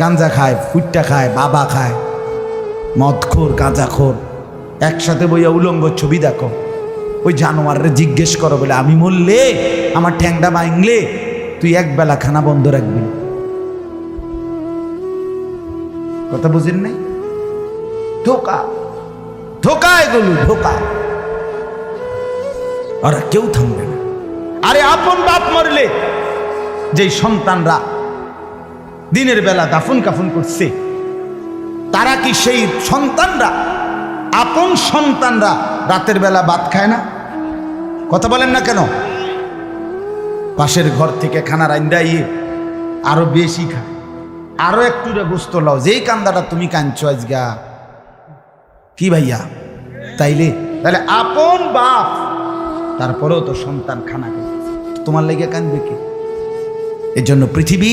গাঞ্জা খায়, ফুটটা খায়, বাবা খায়। মদখোর, গাঁজাখোর। একসাথে বইয়া উলঙ্গ ছবি দেখো। ওই জানোয়ারে জিজ্ঞেস করো বলে, আমি মরলে? আমার ঠ্যাংটা ভাঙলে? তুই এক বেলা খানা বন্ধ রাখবি। কথা বুঝেন নাই? ধোকা। ধোকা এগুলো, ধোকা। ওরা কেউ থামবে না। আরে আপন বাপ মরলে, যেই সন্তানরা দিনের বেলা দাফন কাফন করছে। তারা কি সেই সন্তানরা? আপন সন্তানরা রাতের বেলা ভাত খায় না? কথা বলেন না কেন? পাশের ঘর থেকে খানা রান্দাইয়ে আরও বেশি খায়। আরও একটু গোস্ত লাও, যেই কান্দাটা তুমি কাঁদছো আজগা। কি ভাইয়া? তাইলে? তাহলে আপন বাপ, তারপরেও তো সন্তান খানা খেয়ে তোমার লেগে কাঁদবে কে? এর জন্য পৃথিবী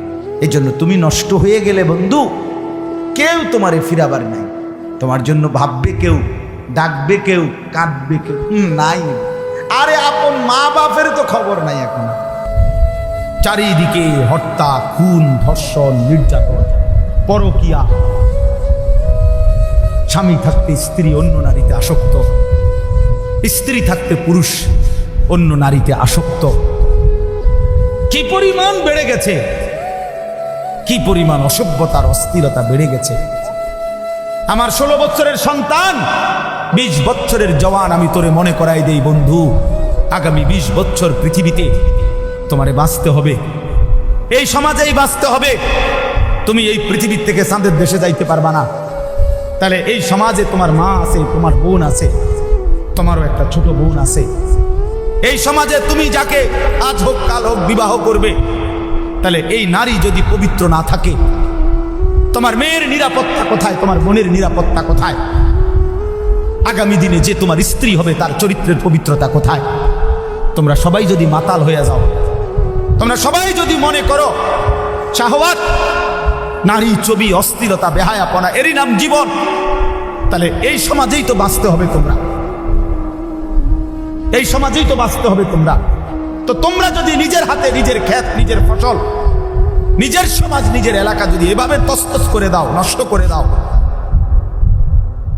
এই জন্য তুমি নষ্ট হয়ে গেলে বন্ধু, কেউ তোমারে ফিরাবার নাই। তোমার জন্য ভাববে কেউ, ডাকবে কেউ, কাঁদবে কেউ। নাই। আরে আপন মা বাপের তো খবর নাই এখন। চারিদিকে হত্যা খুন, ধর্ষণ, নির্যাতন, পরকিয়া। স্বামী থাকতে স্ত্রী, অন্য নারীতে আসক্ত। স্ত্রী থাকতে পুরুষ, অন্য নারীতে আসক্ত। কি পরিমাণ বেড়ে গেছে? কি পরিমাণ অসভ্যতার অস্থিরতা বেড়ে গেছে? আমার ষোলো বছরের সন্তান, বিশ বছরের জওয়ান আমি তোরে মনে করাই দেই, বন্ধু। আগামী বিশ বছর পৃথিবীতে তোমারে বাঁচতে হবে। এই সমাজেই বাঁচতে হবে। তুমি এই পৃথিবীর থেকে চাঁদের দেশে যাইতে পারবা না। তাহলে এই সমাজে তোমার মা আছে, তোমার বোন আছে, তোমারও একটা ছোট বোন আছে। এই সমাজে তুমি যাকে আজ হোক, কাল হোক, বিবাহ করবে তাহলে এই নারী যদি পবিত্র না থাকে, তোমার মেয়ের নিরাপত্তা কোথায়? তোমার বোনের নিরাপত্তা কোথায়? আগামী দিনে যে তোমার স্ত্রী হবে, তার চরিত্রের পবিত্রতা কোথায়? তোমরা সবাই যদি মাতাল হয়ে যাও, তোমরা সবাই যদি মনে করো, শাহওয়াত, নারী ছবি, অস্থিরতা, বেহায়াপনা, এরই নাম জীবন, তাহলে এই সমাজেই তো বাঁচতে হবে তোমরা। এই সমাজেই তো বাঁচতে হবে তোমরা। তো তোমরা যদি নিজের হাতে নিজের ক্ষেত নিজের ফসল, নিজের সমাজ, নিজের এলাকা যদি এভাবে তস্তস করে দাও, নষ্ট করে দাও,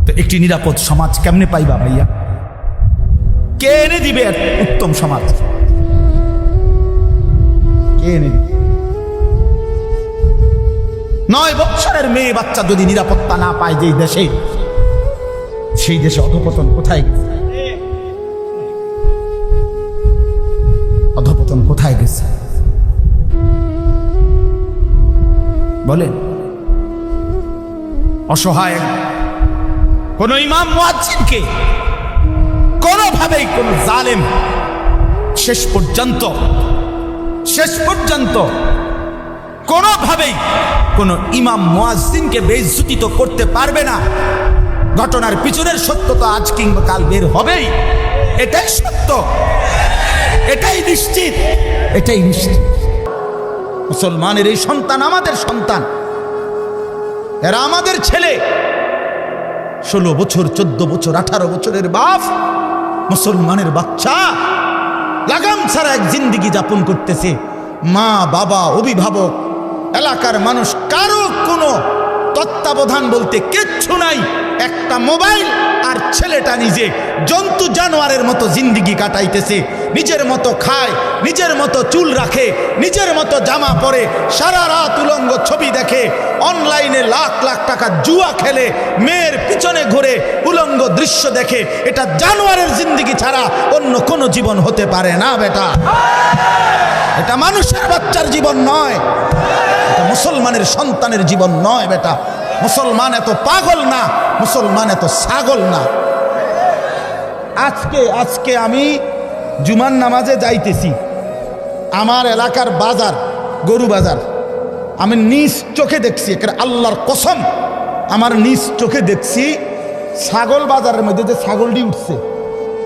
তো একটি নিরাপদ সমাজ কেমনে পাইবা ভাইয়া? কে এনে দিবে উত্তম সমাজ? কে এনে দিবে? নয় বৎসরের মেয়ে বাচ্চা যদি নিরাপত্তা না পায় যেই দেশে, সেই দেশে অধপতন কোথায়? গেছে অধপতন কোথায় গেছে? বলেন। অসহায়। কোন ইমাম মুয়াজ্জিনকে কোনোভাবেই কোন জালেম শেষ পর্যন্ত শেষ পর্যন্ত কোনোভাবেই কোন ইমাম মুয়াজ্জিনকে বেইজ্জতিত করতে পারবে না। ঘটনার পিছনের সত্য তো আজ কিংবা কাল বের হবেই। এটাই সত্য। এটাই নিশ্চিত। এটাই নিশ্চিত। মুসলমানের এই সন্তান আমাদের সন্তান। এরা আমাদের ছেলে। ষোলো বছর, চোদ্দ বছর, আঠারো বছরের বাপ মুসলমানের বাচ্চা। লাগাম ছাড়া এক জিন্দিগি যাপন করতেছে। মা, বাবা, অভিভাবক, এলাকার মানুষ, কারও কোনো তত্ত্বাবধান বলতে কিচ্ছু নাই। একটা মোবাইল আর ছেলেটা নিজে জন্তু জানোয়ারের মতো জিন্দিগি কাটাইতেছে। নিজের মতো খায়, নিজের মতো চুল রাখে, নিজের মতো জামা পরে, সারা রাত উলঙ্গ ছবি দেখে। অনলাইনে লাখ লাখ টাকা জুয়া খেলে, মেয়ের পিছনে ঘুরে উলঙ্গ দৃশ্য দেখে। এটা জানোয়ারের জিন্দিগি ছাড়া অন্য কোনো জীবন হতে পারে না, বেটা। এটা মানুষের বাচ্চার জীবন নয়, এটা মুসলমানের সন্তানের জীবন নয়, বেটা। মুসলমান এত পাগল না, মুসলমান এত ছাগল না। আজকে আজকে আমি জুমার নামাজে যাইতেছি। আমার এলাকার বাজার, গরু বাজার। আমি নিজ চোখে দেখছি এখানে আল্লাহর কসম, আমার নিজ চোখে দেখছি ছাগল বাজারের মধ্যে যে ছাগলটি উঠছে।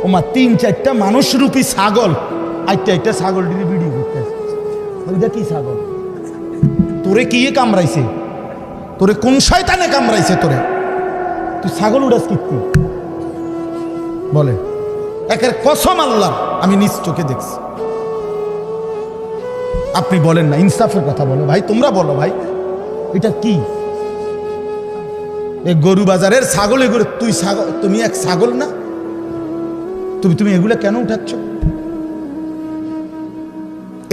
ওমা, তিন, চারটা মানুষরূপী ছাগল। আইটা একটা ছাগলটির ভিডিও করতে কি ছাগল? তোরে কি কামড়াইছে? তোরে কোন শয়তানে কামড়াইছে তোরে? তুই ছাগল উড়াস কীর্তি বলে, একের কসম আল্লাহ আমি নিজ চোখে দেখছি। আপনি বলেন না, ইনসাফের কথা বলো। ভাই, তোমরা বলো ভাই, এটা কি? এই গরু বাজারের ছাগল, এগুলো তুই ছাগল তুমি এক ছাগল না? তুমি তুমি এগুলো কেন উঠাচ্ছ?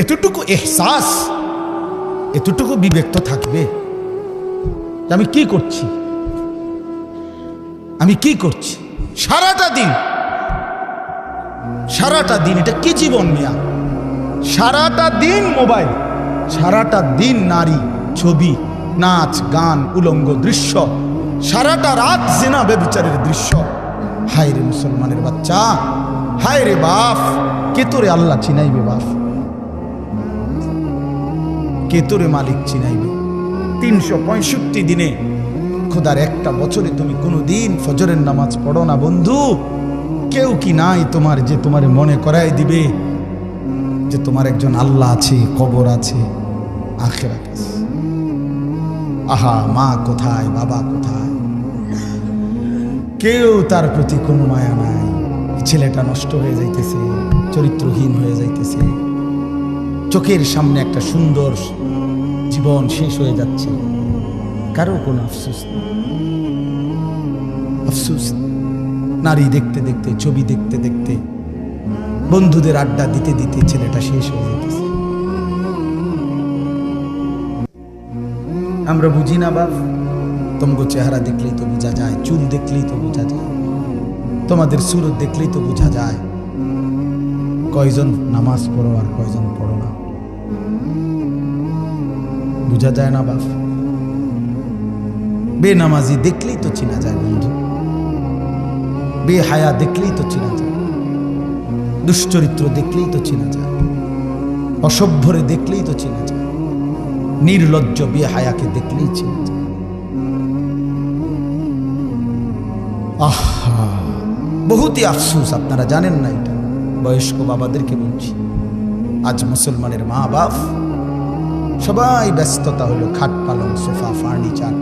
এতটুকু এহসাস, এতটুকু বিবেক তো থাকবে। আমি কি করছি? আমি কি করছি? সারাটা দিন সারাটা দিন, এটা কি জীবন মিয়া? সারাটা দিন মোবাইল, সারাটা দিন নারী, ছবি, নাচ, গান, উলঙ্গ দৃশ্য, সারাটা রাত জেনা বেবিচারের দৃশ্য। হায় রে মুসলমানের বাচ্চা, হায় রে বাপ, কে তোরে আল্লাহ চিনাইবে বাপ? কে তোরে মালিক চিনাইবে? তিনশো পঁয়ষট্টি দিনে। খোদার একটা বছরে তুমি কোনো দিন ফজরের নামাজ পড়ো না, বন্ধু। কেউ কি নাই তোমার যে তোমার মনে করাই দিবে? যে তোমার একজন আল্লাহ আছে, কবর আছে, আখেরাত আহা, মা কোথায়, বাবা কোথায়? কেউ তার প্রতি কোনো মায়া নাই। ছেলেটা নষ্ট হয়ে যাইতেছে, চরিত্রহীন হয়ে যাইতেছে। চোখের সামনে একটা সুন্দর জীবন শেষ হয়ে যাচ্ছে। কারও কোনো আফসোস আফসোস, নারী দেখতে দেখতে, ছবি দেখতে দেখতে, বন্ধুদের আড্ডা দিতে দিতে ছেলেটা শেষ হয়ে যেতেছে। আমরা বুঝি না বাপ তোমাকে চেহারা দেখলেই তো বোঝা যায়, চুল দেখলেই তো বোঝা যায়, তোমাদের সুরত দেখলেই তো বোঝা যায়, কয়জন নামাজ পড়ো আর কয়জন পড়ো না। বোঝা যায় না বাপ। বেনামাজি দেখলেই তো চেনা যায় বন্ধু। বেহায়া দেখলেই তো চেনা যায়। দুশ্চরিত্র দেখলেই তো চেনা যায়। অসভ্যরে দেখলেই তো চেনা যায়। নির্লজ্জ বেহায়াকে দেখলেই চেনা যায়। আহা, বহুতই আফসুস, আপনারা জানেন না এটা। বয়স্ক বাবাদেরকে বলছি, আজ মুসলমানের মা বাপ সবাই ব্যস্ততা হলো, খাট পালং, সোফা, ফার্নিচার,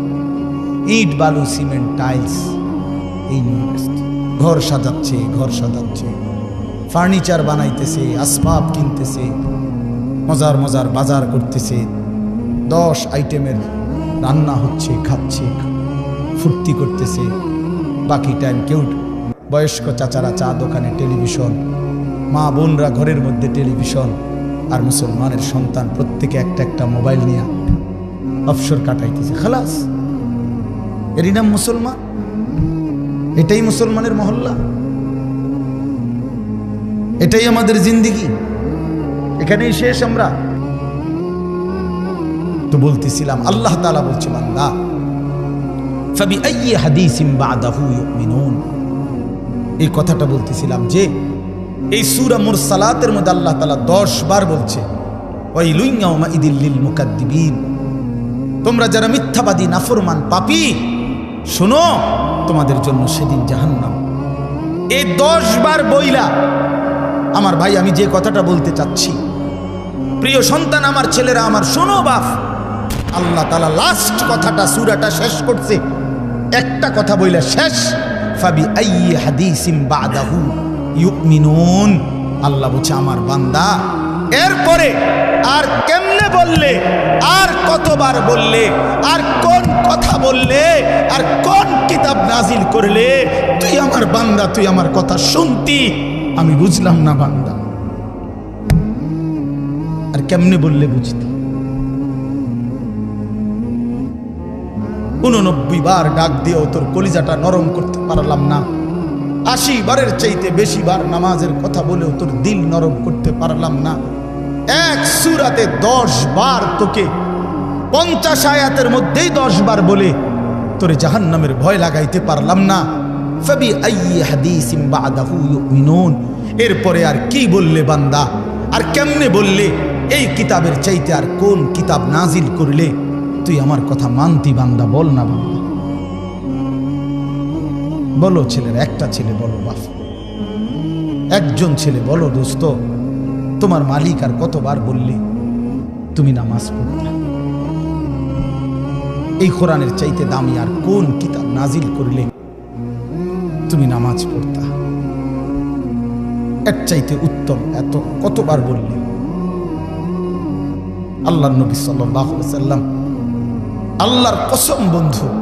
ইট, বালু, সিমেন্ট, টাইলস, এই নিয়ে ব্যস্ত। ঘর সাজাচ্ছে ঘর সাজাচ্ছে। ফার্নিচার বানাইতেছে, আসবাব কিনতেছে, মজার মজার বাজার করতেছে। দশ আইটেমের রান্না হচ্ছে, খাচ্ছে, ফুর্তি করতেছে। বাকি টাইম কেউ বয়স্ক চাচারা চা দোকানে টেলিভিশন, মা বোনরা ঘরের মধ্যে টেলিভিশন। আর মুসলমানের সন্তান প্রত্যেকে একটা একটা মোবাইল নিয়ে অবসর কাটাইতেছে, খালাস। এরই নাম মুসলমান? এটাই মুসলমানের মহল্লা? এটাই আমাদের জিন্দিগি? এখানেই শেষ আমরা। তো বলতেছিলাম, আল্লাহ তালা বলছে, বান্দা ফাবি ইউমিনুন। এই কথাটা বলতেছিলাম যে এই সুরা মোর সালাতের মধ্যে আল্লাহ তালা 10 বার বলছে, ওয়াইলুন ইয়াউমা ইদিল মুকাদ্দিবিন। তোমরা যারা মিথ্যাবাদী, নাফরমান, পাপি, শোনো, তোমাদের জন্য সেদিন জাহান্নাম। এই 10 বার বইলা, আমার ভাই, আমি যে কথাটা বলতে চাচ্ছি, প্রিয় সন্তান আমার, ছেলেরা আমার, শোনো বাপ, আল্লাহ তালা লাস্ট কথাটা, সুরাটা শেষ করছে। একটা কথা বইলা শেষ, ফাবি আইয়ে হাদিসিম বাদাহু। ইউমিনুন। আল্লাহ বলছে, আমার বান্দা, এরপরে আর কেমনে বললে, আর কতবার বললে, আর কোন কথা বললে, আর কোন কিতাব নাজিল করলে, তুই আমার বান্দা, তুই আমার কথা শুনতি? আমি বুঝলাম না বান্দা। আর কেমনে বললে বুঝতি? উননব্বই বার ডাক দিয়েও তোর কলিজাটা নরম করতে পারলাম না। আশি বারের চাইতে বেশি বার নামাজের কথা বলেও তোর দিল নরম করতে পারলাম না। এক সুরাতে দশ বার তোকে পঞ্চাশ আয়াতের মধ্যেই দশ বার বলে তোরে জাহান নামের ভয় লাগাইতে পারলাম না। এরপরে আর কি বললে বান্দা? আর কেমনে বললে? এই কিতাবের চাইতে আর কোন কিতাব নাজিল করলে? তুই আমার কথা মানতি বান্দা, বল না বান্দা। বলো ছেলের, একটা ছেলে বলো বাপ একজন ছেলে বলো, দোস্ত, তোমার মালিক আর কতবার বললে তুমি নামাজ পড়তা এই কোরআনের চাইতে দামি আর কোন কিতাব নাজিল করলে তুমি নামাজ পড়তা? এক চাইতে উত্তম এত কতবার বললে? আল্লাহ নবী সাল্লাম আল্লাহর কসম বন্ধু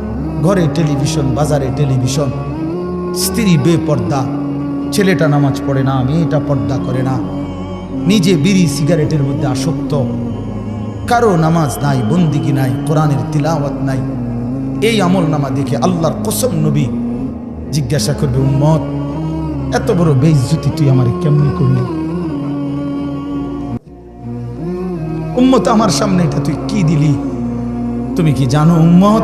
ঘরে টেলিভিশন, বাজারে টেলিভিশন। স্ত্রী বেপর্দা, ছেলেটা নামাজ পড়ে না, মেয়েটা পর্দা করে না। নিজে বিড়ি সিগারেটের মধ্যে আসক্ত। কারও নামাজ নাই, বন্দিগি নাই, কোরআনের তিলাওয়াত নাই। এই আমল নামা দেখে আল্লাহর কসম নবী জিজ্ঞাসা করবে, উম্মত, এত বড় বেইজ্জতি তুই আমার কেমনি করলি? উম্মত, আমার সামনে এটা তুই কি দিলি? তুমি কি জানো, উম্মত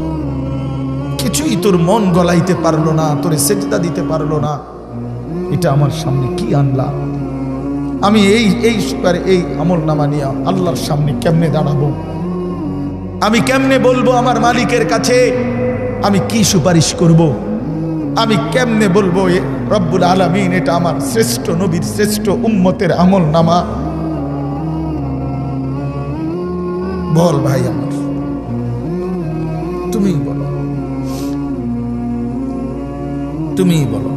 কিছুই তোর মন গলাইতে পারল না, তোরে সেজদা দিতে পারল না। এটা আমার সামনে কি আনলা? আমি এই এই এই আমল নামা নিয়ে আল্লাহর সামনে কেমনে দাঁড়াবো? আমি কেমনে বলব আমার মালিকের কাছে? আমি কি সুপারিশ করব। আমি কেমনে বলব রব্বুল আলমিন, এটা আমার শ্রেষ্ঠ নবীর শ্রেষ্ঠ উম্মতের আমল নামা বল ভাই আমার। তুমিই তুমিই বলো।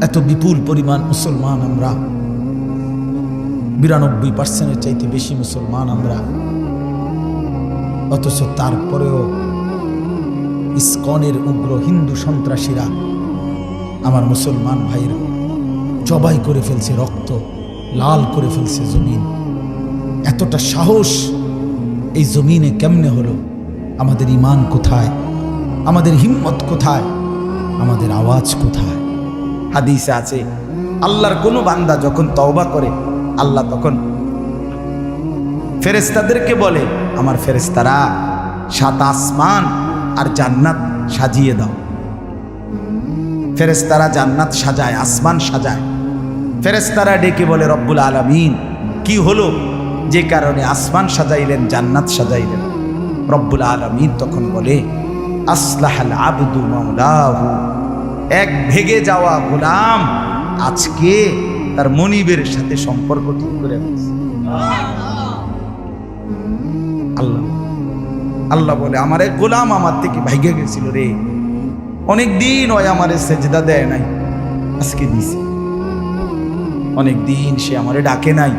এত বিপুল পরিমাণ মুসলমান আমরা, বিরানব্বই পার্সেন্টের চাইতে বেশি মুসলমান আমরা, অথচ তারপরেও ইস্কনের উগ্র হিন্দু সন্ত্রাসীরা আমার মুসলমান ভাইয়ের জবাই করে ফেলছে রক্ত, লাল করে ফেলছে জমিন। এতটা সাহস এই জমিনে কেমনে হলো? আমাদের ইমান কোথায়? আমাদের হিম্মত কোথায়? আমাদের আওয়াজ কোথায়? হাদিসে আছে, আল্লাহর কোনো বান্দা যখন তওবা করে, আল্লাহ তখন ফেরেস্তাদেরকে বলে, আমার ফেরেস্তারা সাত আসমান আর জান্নাত সাজিয়ে দাও। ফেরেস্তারা জান্নাত সাজায়, আসমান সাজায়। ফেরেস্তারা ডেকে বলে, রব্বুল আলামিন, কি হলো? যে কারণে আসমান সাজাইলেন, জান্নাত সাজাইলেন। রব্বুল আলামিন তখন বলে, আসলাহাল আবদু মাওলাহু। এক ভেগে যাওয়া গোলাম আজকে তার মনিবের সাথে সম্পর্ক ঠিক করে। আল্লাহ আল্লাহ বলে, আমার এক গোলাম আমার থেকে ভাইগে গেছিল রে। অনেক দিন ওই আমার সেজদা দেয় নাই, আজকে দিছে। অনেক দিন সে আমারে ডাকে নাই।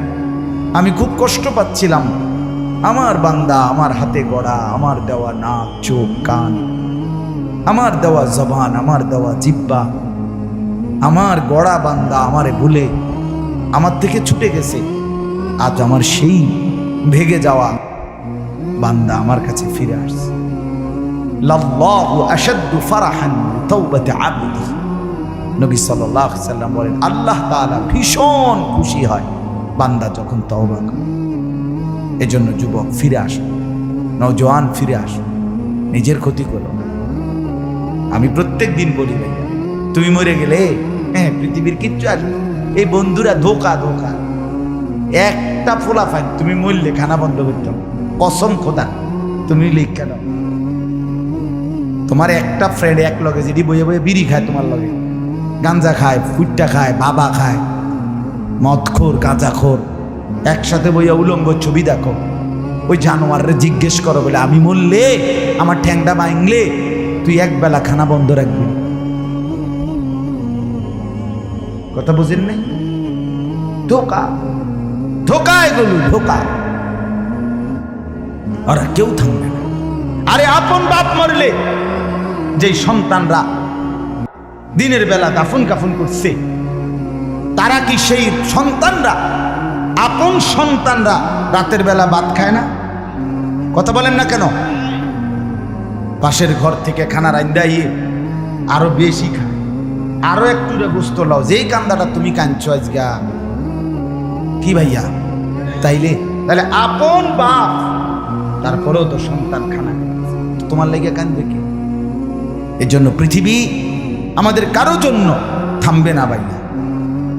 আমি খুব কষ্ট পাচ্ছিলাম। আমার বান্দা, আমার হাতে গড়া, আমার দেওয়া নাক, চোখ, কান, আমার দেওয়া জবান, আমার দেওয়া জিব্বা, আমার গড়া বান্দা আমারে ভুলে আমার থেকে ছুটে গেছে। আজ আমার সেই ভেগে যাওয়া বান্দা আমার কাছে ফিরে আসছে। নবী সাল্লাম বলেন, আল্লাহ তাআলা ভীষণ খুশি হয়। বান্দা যখন তওবা করে, এজন্য যুবক, ফিরে আস। নওজোয়ান, ফিরে আস। নিজের ক্ষতি করো আমি প্রত্যেক দিন বলি, ভাইয়া, তুমি মরে গেলে হ্যাঁ পৃথিবীর কিচ্ছু আসবে এই বন্ধুরা ধোকা ধোকা। একটা ফোলা ফাইন, তুমি মরলে, খানা বন্ধ করতে কসম খোদা, তুমি লিখ কেন তোমার একটা ফ্রেন্ড এক লগে যেটি বইয়ে বইয়ে বিড়ি খায় তোমার লগে, গাঞ্জা খায় ফুটটা খায়, বাবা খায় মদখোর, গাঁজাখোর। একসাথে বইয়া উলঙ্গ ছবি দেখো। ওই জানোয়াররে জিজ্ঞেস করো, বলে, আমি মরলে আমার ঠ্যাংটা ভাঙলে তুই এক বেলা খানা বন্ধ রাখবি? কথা বুঝেন নাই? ধোকা। ধোকা এগুলো, ধোকা। ওরা কেউ থামবে না। আরে আপন বাপ মরলে যেই সন্তানরা দিনের বেলা দাফন কাফন করছে তারা কি সেই সন্তানরা? আপন সন্তানরা রাতের বেলা ভাত খায় না? কথা বলেন না কেন? পাশের ঘর থেকে খানা রান্দাইয়ে আরও বেশি খায়। আরও একটু গোস্ত লাও, যেই কান্দাটা তুমি কাঁদছো আজগা। কি ভাইয়া? তাইলে? তাহলে আপন বাপ, তারপরেও তো সন্তান খানা। তোমার লেগে কাঁদবে কি? এর জন্য পৃথিবী আমাদের কারও জন্য থামবে না ভাইয়া।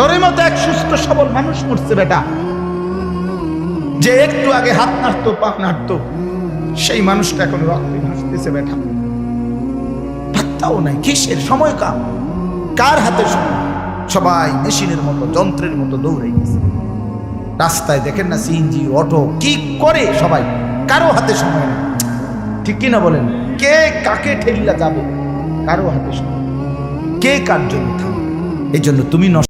তোর মতো এক সুস্থ, সবল মানুষ মরছে বেটা। যে একটু আগে হাত নাড়তো, পা নাড়তো, সেই মানুষটা এখন রক্তে ভাসতেছে বেটা। পাত্তাও নাই, কিসের সময় কাম কার হাতে সময়? সবাই মেশিনের মতো, যন্ত্রের মতো দৌড়ে গেছে। রাস্তায় দেখেন না সিএনজি অটো কি করে সবাই? কারও হাতে সময় নেই। ঠিক কিনা বলেন? কে কাকে ঠেলিয়া যাবে? কারও হাতে সময় কে কার জন্য থামবে? এই জন্য তুমি নষ্ট